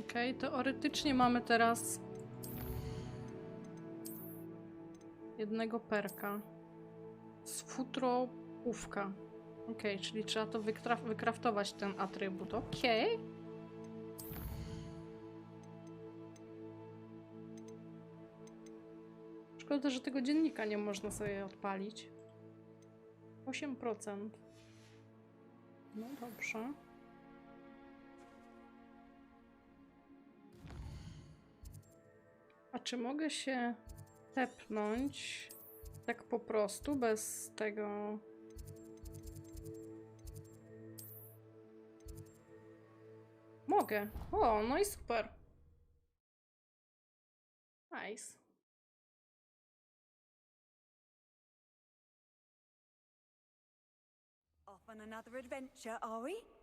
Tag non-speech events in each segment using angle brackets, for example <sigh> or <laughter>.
Okej, teoretycznie mamy teraz jednego perka z futro pówka. Okej, czyli trzeba to wykraf- wykraftować ten atrybut. Okej. Szkoda, że tego dziennika nie można sobie odpalić. 8%. No dobrze. Czy mogę się tepnąć tak po prostu, bez tego... Mogę. O, no i super. Nice. Off on another adventure, are we?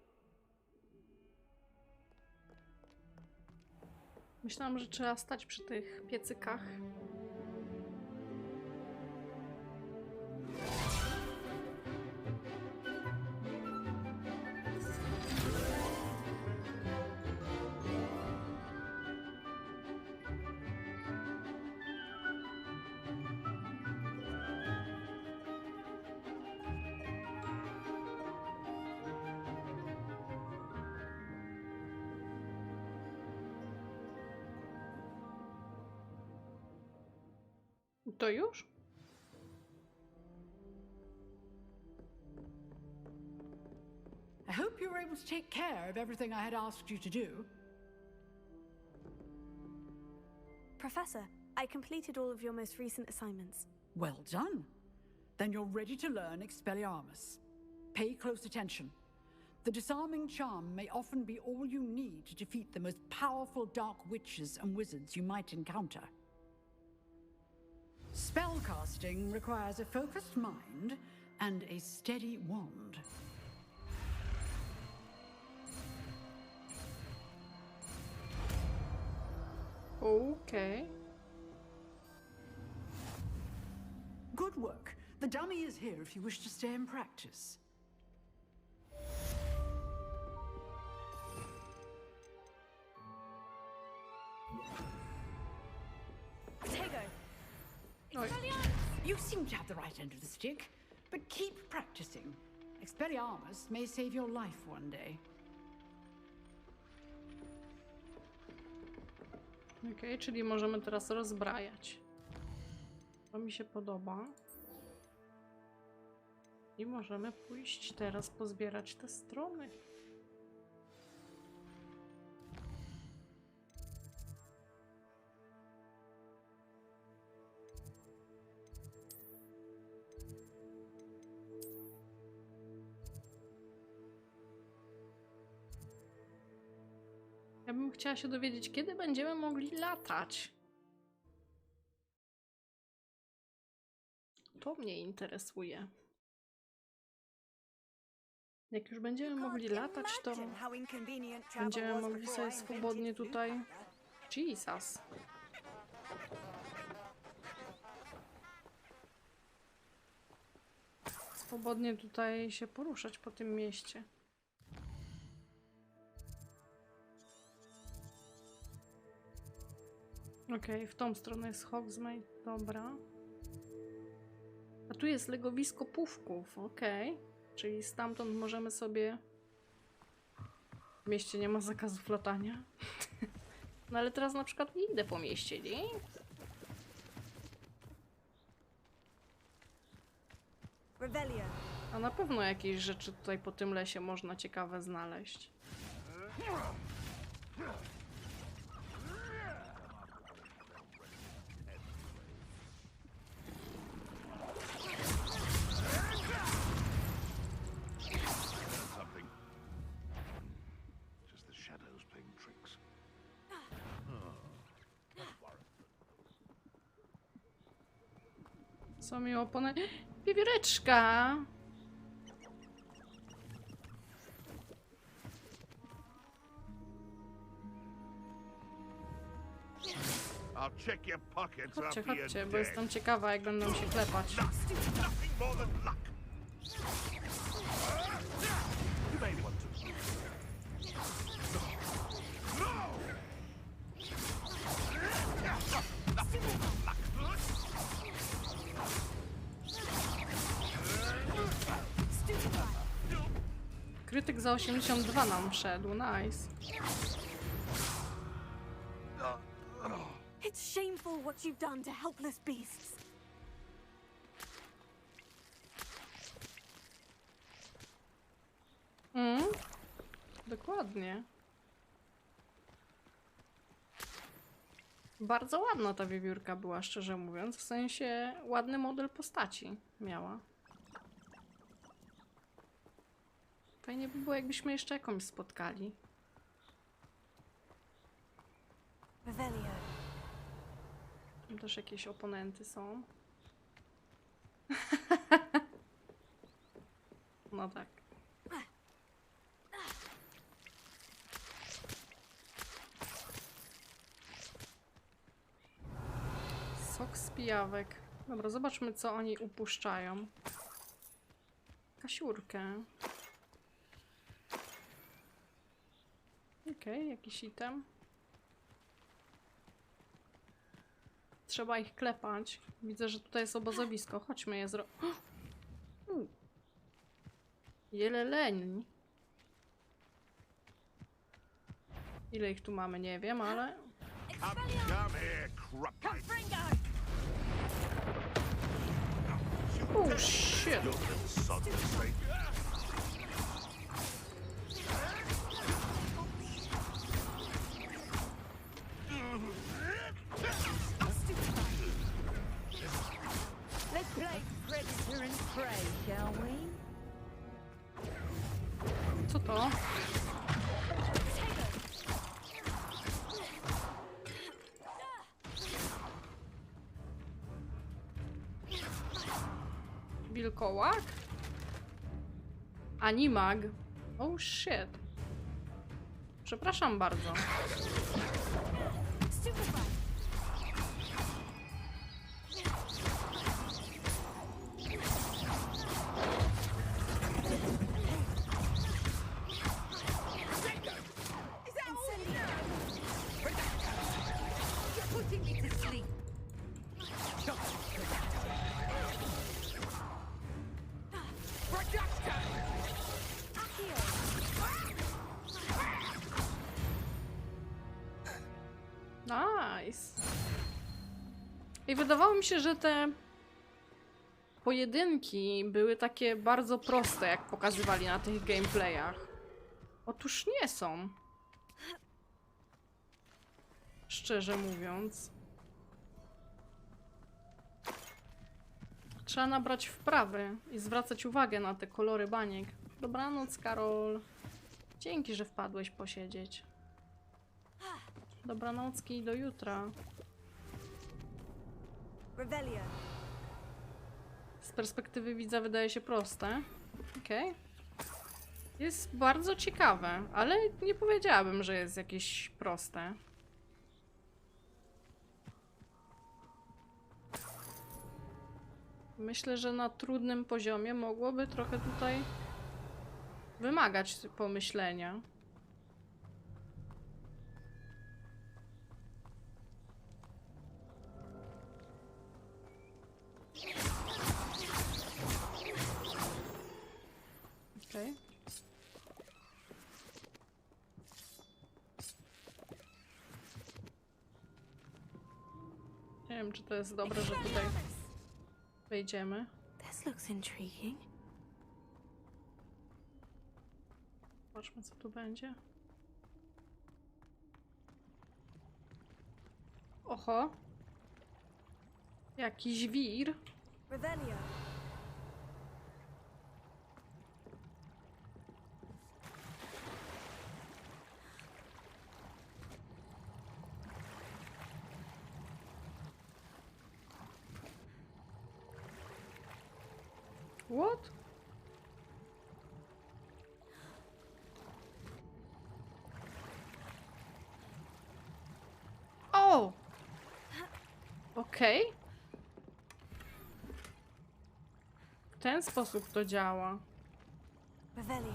Myślałam, że trzeba stać przy tych piecykach. To już? I hope you were able to take care of everything I had asked you to do. Professor, I completed all of your most recent assignments. Well done. Then you're ready to learn Expelliarmus. Pay close attention. The disarming charm may often be all you need to defeat the most powerful dark witches and wizards you might encounter. Spellcasting requires a focused mind and a steady wand. Okay. Good work. The dummy is here if you wish to stay and practice. Oj. You seem to have the right end of the stick, but keep practicing. Expelliarmus may save your life one day. Okej, czyli możemy teraz rozbrajać. To mi się podoba. I możemy pójść teraz pozbierać te strony. Chciała się dowiedzieć, kiedy będziemy mogli latać. To mnie interesuje. Jak już będziemy mogli latać, to będziemy mogli sobie swobodnie tutaj. Jesus. Swobodnie tutaj się poruszać po tym mieście. Okej, w tą stronę jest Hogsmeade, dobra. A tu jest legowisko pówków, okej. Czyli stamtąd możemy sobie... W mieście nie ma zakazów latania. <laughs> no ale teraz na przykład nie idę po mieście, nie? A na pewno jakieś rzeczy tutaj po tym lesie można ciekawe znaleźć. Co mi opony... Wiewióreczka! Chodźcie, chodźcie, bo jestem ciekawa, jak będą się klepać. Tak za 82 nam wszedł, nice. It's shameful what you've done to helpless beasts. Mm, dokładnie. Bardzo ładna ta wiewiórka była, szczerze mówiąc. W sensie ładny model postaci miała. Fajnie by było, jakbyśmy jeszcze jakąś spotkali. Revelio. Tam też jakieś oponenty są. <laughs> no tak. Sok z pijawek. Dobra, zobaczmy co oni upuszczają. Kasiurkę. Okej, jakiś item. Trzeba ich klepać. Widzę, że tutaj jest obozowisko. Chodźmy je zro... <gasps> Jeleleń. Ile ich tu mamy, nie wiem, ale... Oh shit! Co to? Wilkołak? Animag? Oh shit. Przepraszam bardzo. I wydawało mi się, że te pojedynki były takie bardzo proste, jak pokazywali na tych gameplayach. Otóż nie są. Szczerze mówiąc. Trzeba nabrać wprawy i zwracać uwagę na te kolory baniek. Dobranoc, Karol. Dzięki, że wpadłeś posiedzieć. Dobranocki do jutra. Z perspektywy widza wydaje się proste. Okej. Jest bardzo ciekawe, ale nie powiedziałabym, że jest jakieś proste. Myślę, że na trudnym poziomie mogłoby trochę tutaj wymagać pomyślenia. To jest dobre, że tutaj wejdziemy. This looks intriguing. Zobaczmy, co tu będzie. Oho. Jakiś wir. Revelio. What? O! Okej. W ten sposób to działa. Revelio.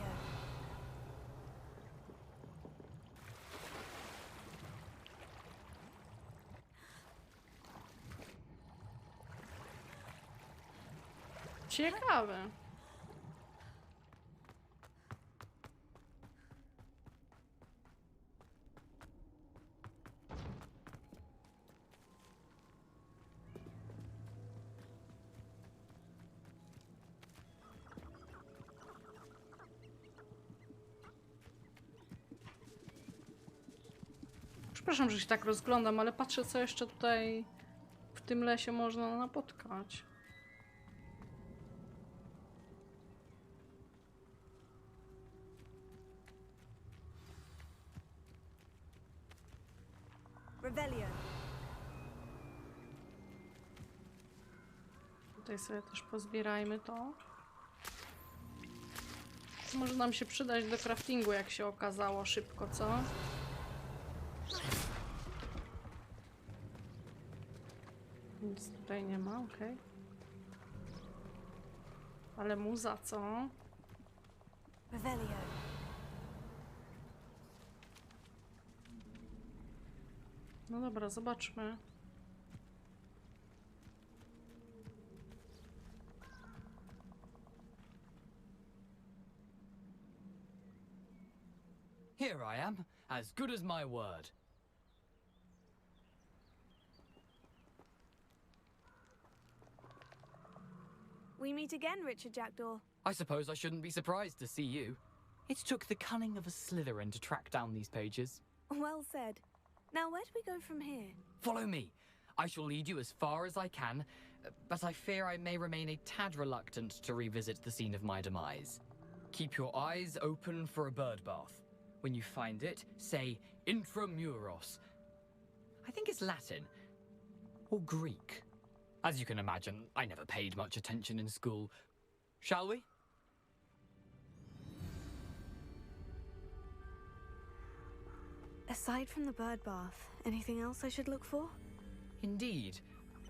Ciekawe. Przepraszam, że się tak rozglądam, ale patrzę, co jeszcze tutaj w tym lesie można napotkać. Revelio. Tutaj sobie też pozbierajmy to. Może nam się przydać do craftingu, jak się okazało szybko, co? Nic tutaj nie ma, okej. Ale muza, co? Revelio. No dobra, zobaczmy. Here I am, as good as my word. We meet again, Richard Jackdaw. I suppose I shouldn't be surprised to see you. It took the cunning of a Slytherin to track down these pages. Well said. Now, where do we go from here? Follow me. I shall lead you as far as I can, but I fear I may remain a tad reluctant to revisit the scene of my demise. Keep your eyes open for a bird bath. When you find it, say intramuros. I think it's Latin. Or Greek. As you can imagine, I never paid much attention in school. Shall we? Aside from the bird bath, anything else I should look for? Indeed.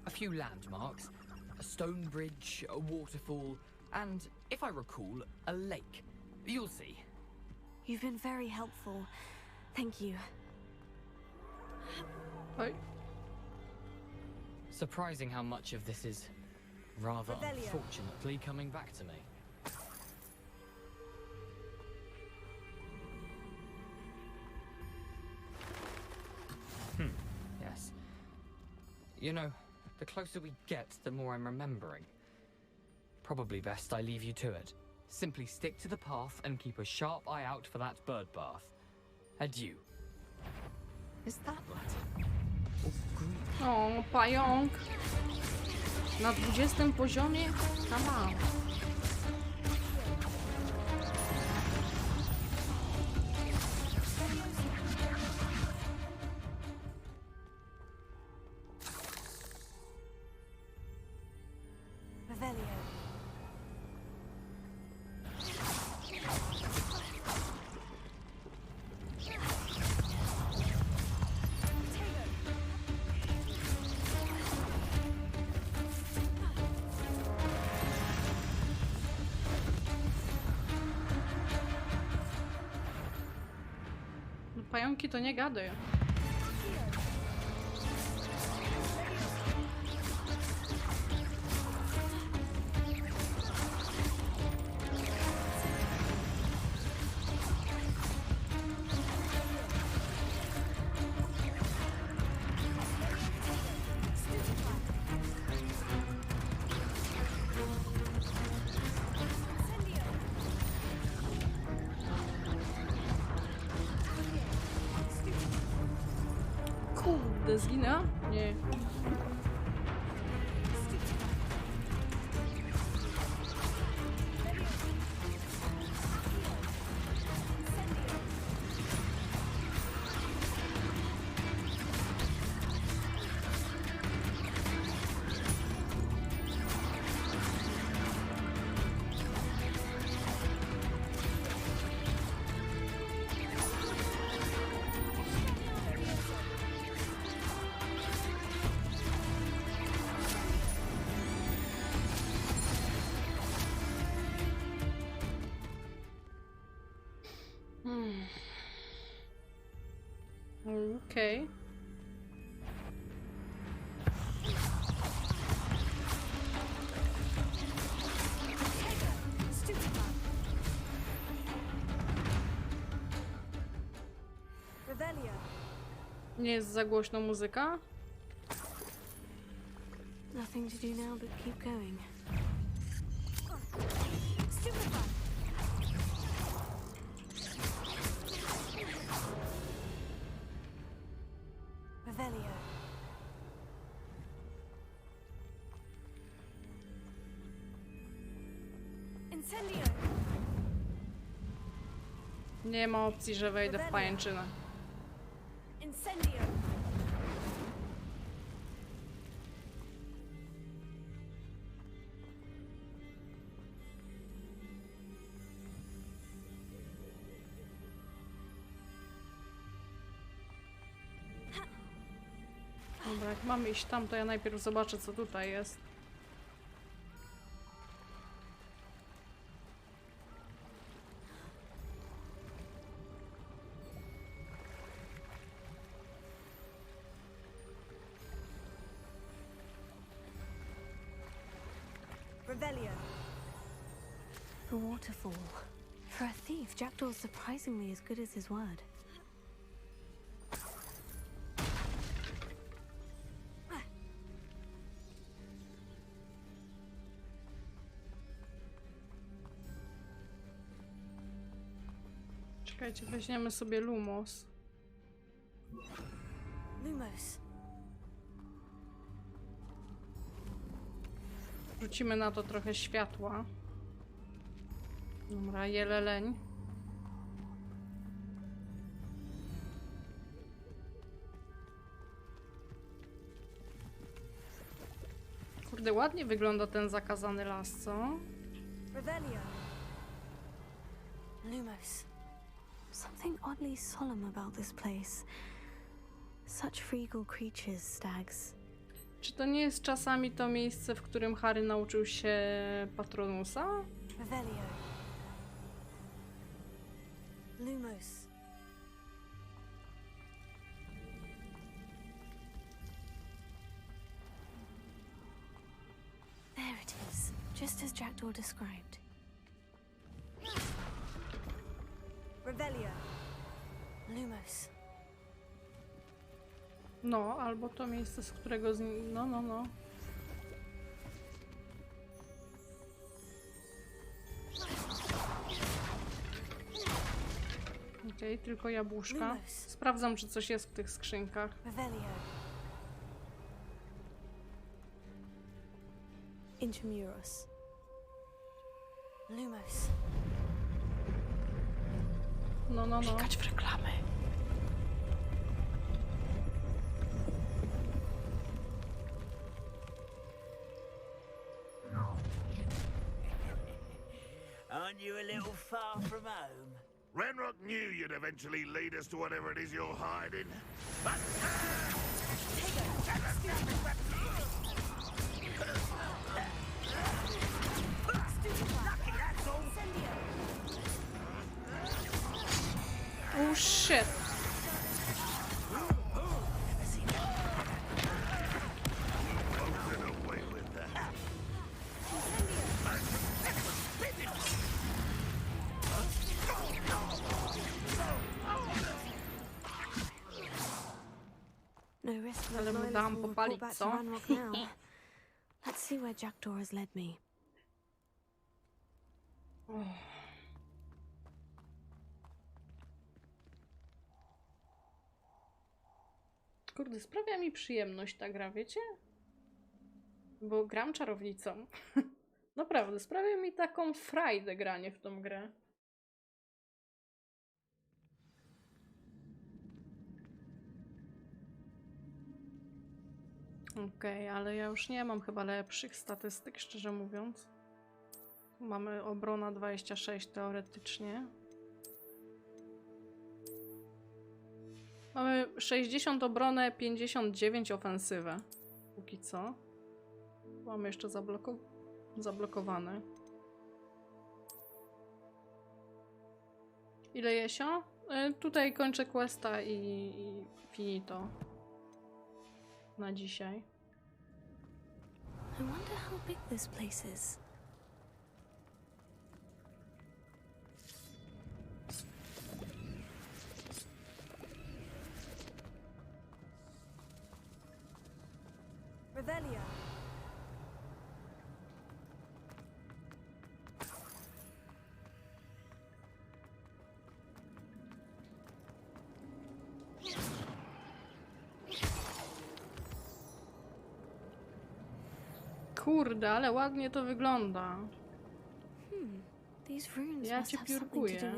A few landmarks, a stone bridge, a waterfall, and, if I recall, a lake. You'll see. You've been very helpful. Thank you. Oj, Surprising how much of this is rather unfortunately coming back to me. Hmm, yes. You know, the closer we get, the more I'm remembering. Probably best I leave you to it. Simply stick to the path and keep a sharp eye out for that bird bath. Adieu. Is that Latin? O, pająk! Na 20 poziomie? Come on. To nie gady. Kurde, zginę? Nie. Okej. Revelio. Nie jest za głośno muzyka? Nothing to do now but keep going. Stupefy. Nie ma opcji, że wejdę w pajęczynę. Dobra, jak mamy iść tam, to ja najpierw zobaczę, co tutaj jest. The waterfall. For a thief, Jackdaw's surprisingly as good as his word. Czekajcie, weźmiemy sobie Lumos. Lumos. Rzucimy na to trochę światła. Dobra, jeleleń. Kurde, ładnie wygląda ten zakazany las, co? Revelio. Lumos. Something oddly solemn about this place. Such regal creatures, stags. Czy to nie jest czasami to miejsce, w którym Harry nauczył się Patronusa? Revelio. Lumos. There it is, just as Jackdaw described. Revelio. Lumos. No, albo to miejsce, z którego z... No, no, no. Okej, tylko jabłuszka. Sprawdzam, czy coś jest w tych skrzynkach. Intramuros. Lumos. No, no, no. w reklamy. Aren't you a little far from home? Renrock knew you'd eventually lead us to whatever it is you're hiding. But... Oh shit! Will popalić, co? <laughs> Let's see where Jackdaw has led me. Kurde, sprawia mi przyjemność ta gra, wiecie? Bo gram czarownicą. <laughs> Naprawdę, sprawia mi taką frajdę granie w tą grę. Okej, ale ja już nie mam chyba lepszych statystyk, szczerze mówiąc. Mamy obrona 26 teoretycznie. Mamy 60 obronę, 59 ofensywę. Póki co. Mamy jeszcze zabloko zablokowane. Ile jesio? Y, tutaj kończę questa i, i finito. Na dzisiaj. I wonder how big this place is. Revelio. Kurde, ale ładnie to wygląda. Hmm. These runes Ja cię piórkuję.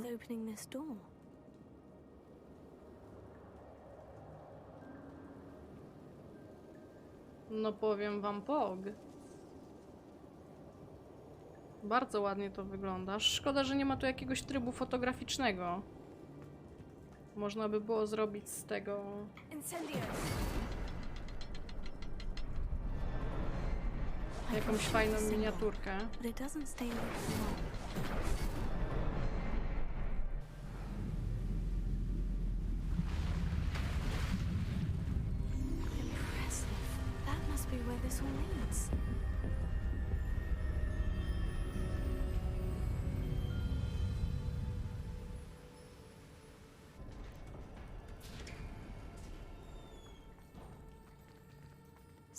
No powiem wam pog. Bardzo ładnie to wygląda. Szkoda, że nie ma tu jakiegoś trybu fotograficznego. Można by było zrobić z tego! Jakąś fajną miniaturkę. Impressive. That must be where this all leads.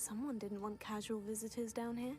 Someone didn't want casual visitors down here.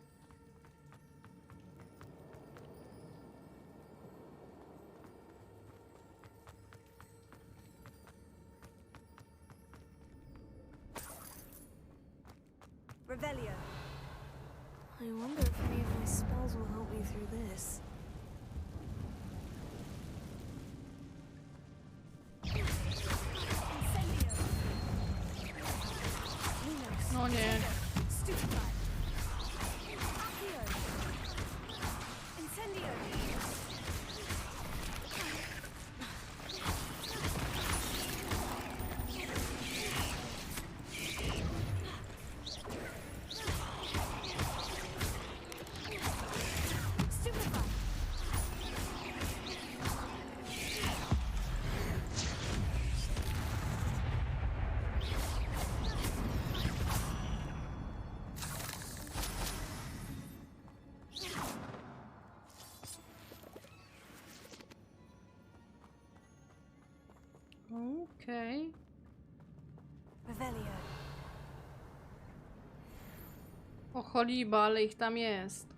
Choliba, ale ich tam jest.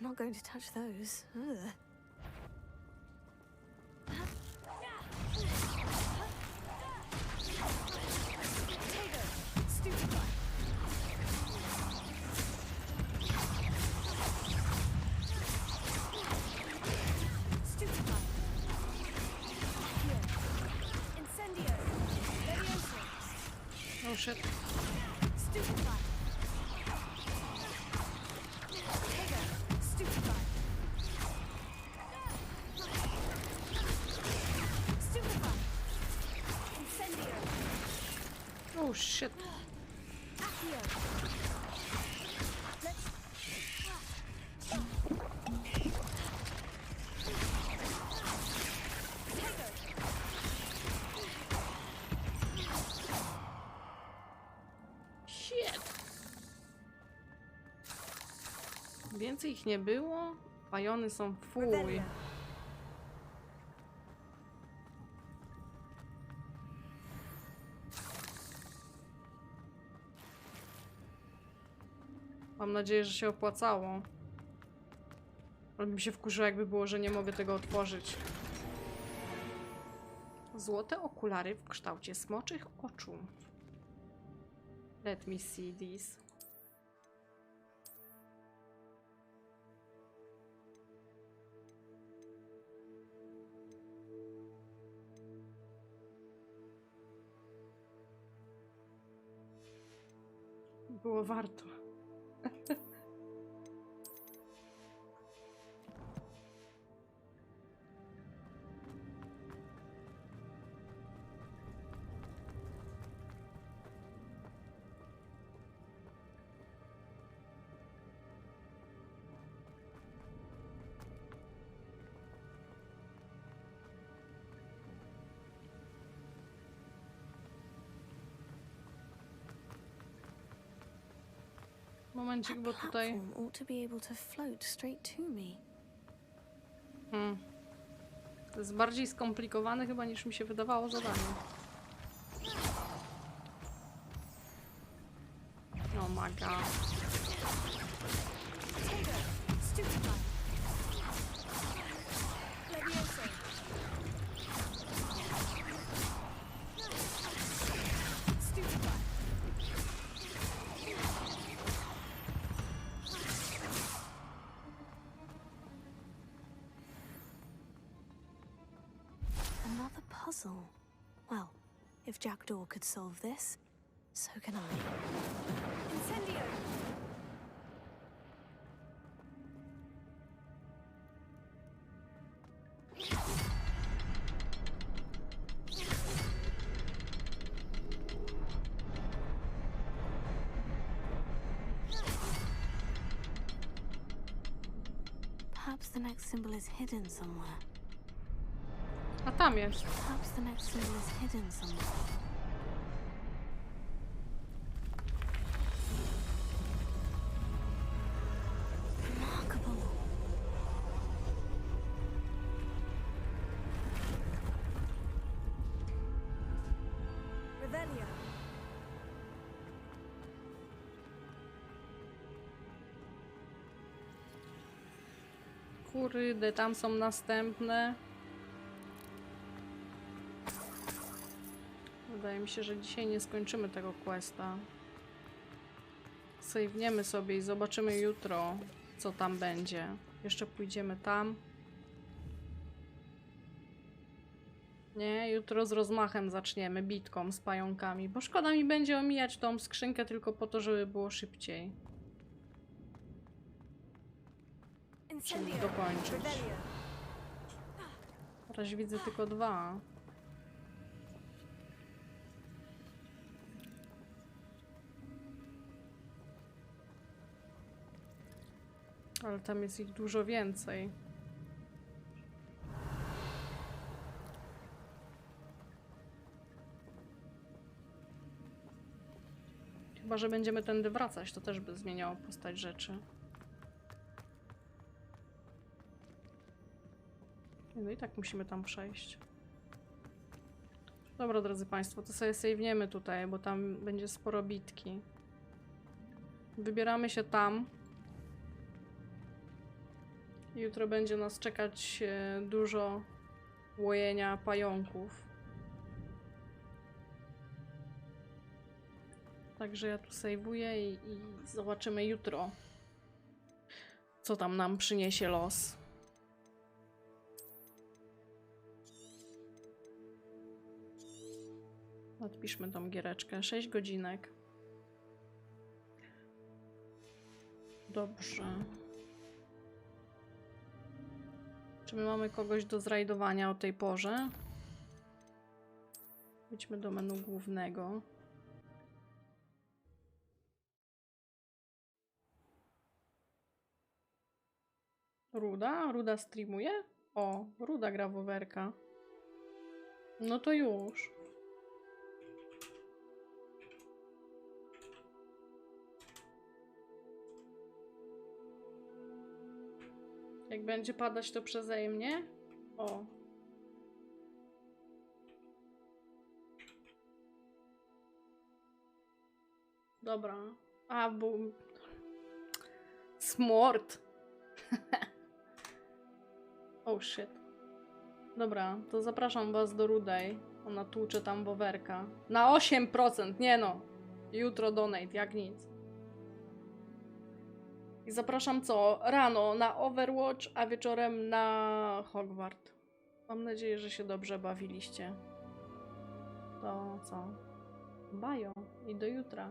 I'm not going to touch those. Ugh. Oh shit. Stupefy. Tego. Stupefy. Stupefy. Incendio. Oh shit. Więcej ich nie było? Pajony są fuj. Mam nadzieję, że się opłacało. Ale mi się wkurzyło, jakby było, że nie mogę tego otworzyć. Złote okulary w kształcie smoczych oczu. Let me see this. Było warto. <laughs> Momencik, bo tutaj... Hmm. To jest bardziej skomplikowane chyba niż mi się wydawało zadanie. Oh my god. Solve this, so can I. Incendio! Perhaps the next symbol is hidden somewhere. A tam jest. Perhaps the next symbol is hidden somewhere. Kurde, tam są następne. Wydaje mi się, że dzisiaj nie skończymy tego questa. Sejwniemy sobie i zobaczymy jutro, co tam będzie. Jeszcze pójdziemy tam. Nie, jutro z rozmachem zaczniemy, bitką z pająkami, bo szkoda mi będzie omijać tą skrzynkę tylko po to, żeby było szybciej. Incendio. dokończyć. Razie widzę tylko dwa. Ale tam jest ich dużo więcej. Chyba, że będziemy tędy wracać, to też by zmieniało postać rzeczy. No i tak musimy tam przejść. Dobra, drodzy Państwo, to sobie sejwniemy tutaj, bo tam będzie sporo bitki. Wybieramy się tam. Jutro będzie nas czekać e, dużo łojenia pająków. Także ja tu sejwuję i, i zobaczymy jutro, co tam nam przyniesie los. Odpiszmy tą giereczkę. 6 godzinek. Dobrze. Czy my mamy kogoś do zrajdowania o tej porze? Idźmy do menu głównego. Ruda? Ruda streamuje? O, Ruda gra w overka. No to już. Jak będzie padać, to przeze mnie. O. Dobra. A. Smort. <laughs> oh shit. Dobra, to zapraszam was do Rudej. Ona tłucze tam wowerka. Na 8%, nie no. Jutro donate, jak nic. I zapraszam co? Rano na Overwatch, a wieczorem na Hogwart. Mam nadzieję, że się dobrze bawiliście. To co? Bajo i do jutra.